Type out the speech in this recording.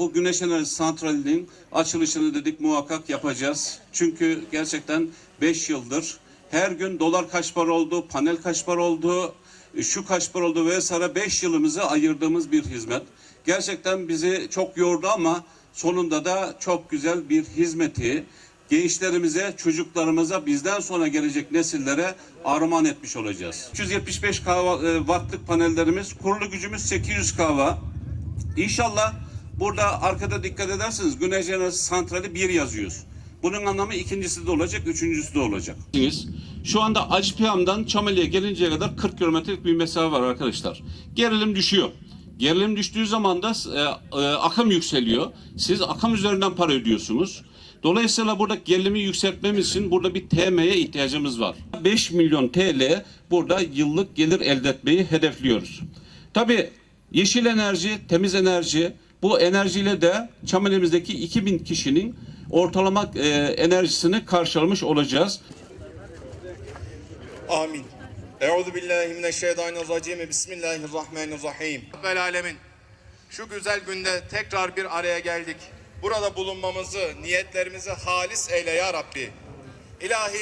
Bu güneş enerji santralinin açılışını dedik muhakkak yapacağız. Çünkü gerçekten 5 yıldır her gün dolar kaç para oldu, panel kaç para oldu, şu kaç para oldu vesaire 5 yılımızı ayırdığımız bir hizmet. Gerçekten bizi çok yordu ama sonunda da çok güzel bir hizmeti gençlerimize, çocuklarımıza, bizden sonra gelecek nesillere armağan etmiş olacağız. 375 kahva, e, wattlık panellerimiz, kurulu gücümüz 800 kahva. İnşallah burada arkada dikkat ederseniz Güneş Enerji Santrali 1 yazıyoruz. Bunun anlamı ikincisi de olacak, üçüncüsü de olacak. Şu anda Acpiyam'dan Çameli'ye gelinceye kadar 40 kilometrelik bir mesafe var arkadaşlar. Gerilim düşüyor. Gerilim düştüğü zaman da e, e, akım yükseliyor. Siz akım üzerinden para ödüyorsunuz. Dolayısıyla burada gerilimi yükseltmemiz için burada bir TM'ye ihtiyacımız var. 5 milyon TL burada yıllık gelir elde etmeyi hedefliyoruz. Tabii yeşil enerji, temiz enerji bu enerjiyle de Çameli'mizdeki 2000 kişinin ortalama e, enerjisini karşılamış olacağız. Amin. Euzu billahi mineşşeytanirracim. Bismillahirrahmanirrahim. Rabbel alemin. Şu güzel günde tekrar bir araya geldik. Burada bulunmamızı, niyetlerimizi halis eyle ya Rabbi. İlahi